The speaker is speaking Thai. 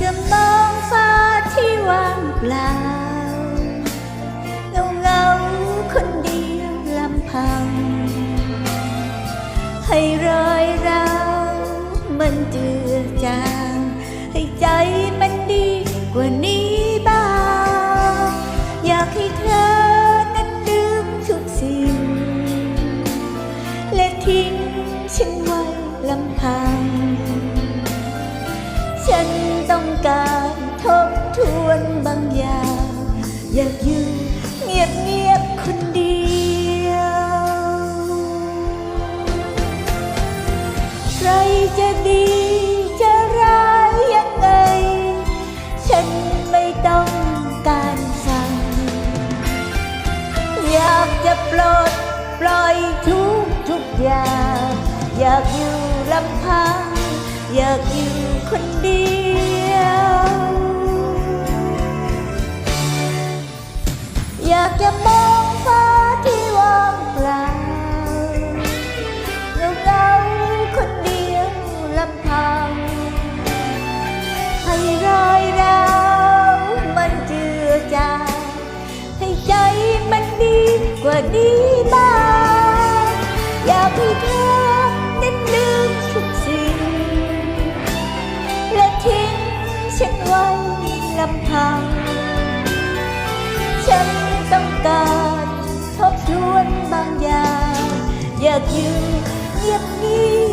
จะมองฟ้าที่ว่างเปล่าเงาเงาคนเดียวลำพัง ให้รอยเรามันเจือจางให้ใจมันดีกว่านี้บ้างอยากให้เธอนั้นลืมทุกสิ่ง และทิ้งฉันไว้ลำพัง อยู่เงียบเงียบคนเดียว ใครจะดีจะร้ายยังไง ฉันไม่ต้องการฟังอยากจะปลดปล่อยทุกทุกอย่าง อยากอยู่ลำพัง อยากอยู่คนเดียว อยากจะมองฟ้าที่ว่างเปล่าเงาเงาๆคนเดียวลำพังให้รอยร้าวมันเจือจางให้ใจมันดีกว่านี้บ้างอยากให้เธอนั้นลืมทุกสิ่ง และทิ้งฉันไว้ลำพัง ฉัน อยากยืนเงียบนี้